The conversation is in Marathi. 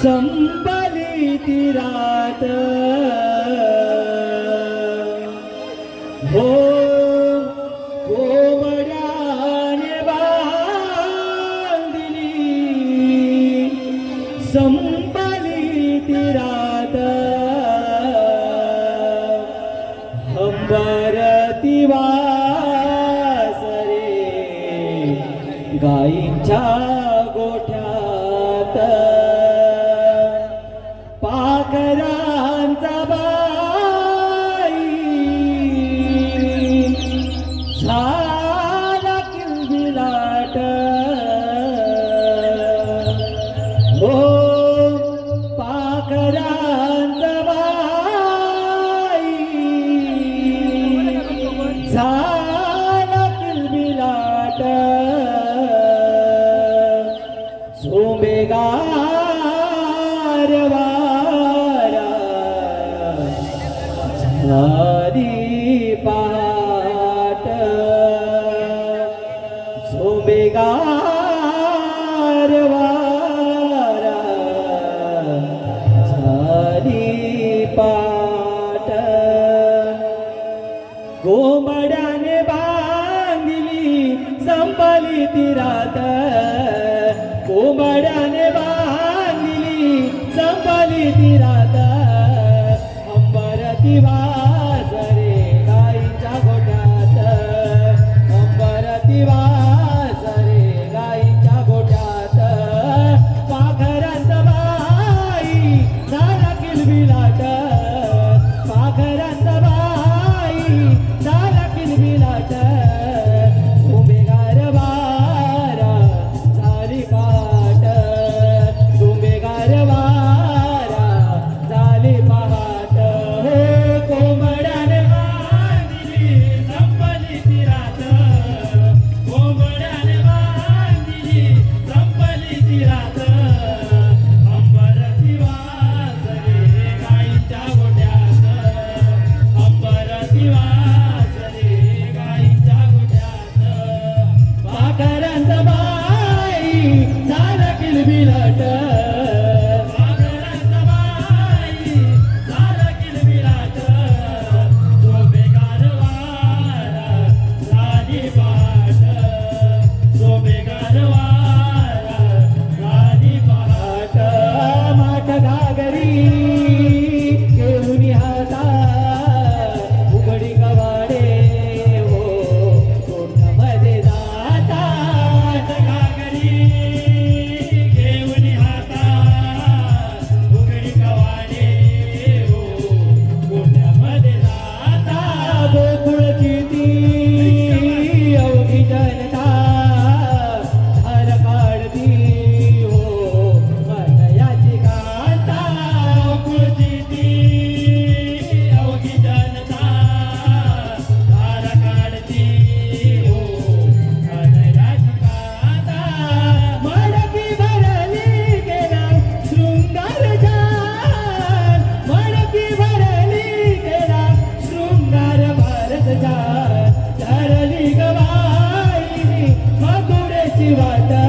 संपली ती रात. हो कोवड्याने संपली ती रात. अंबरती वासरे लाला किंदी लाट हो पाखरांत बाई। झाला किंदी लाट झोमेगार वारा। झाली पा गार वारा पाट. गोमड्याने बांधली संपली ती रात. गोमड्याने बांध Viva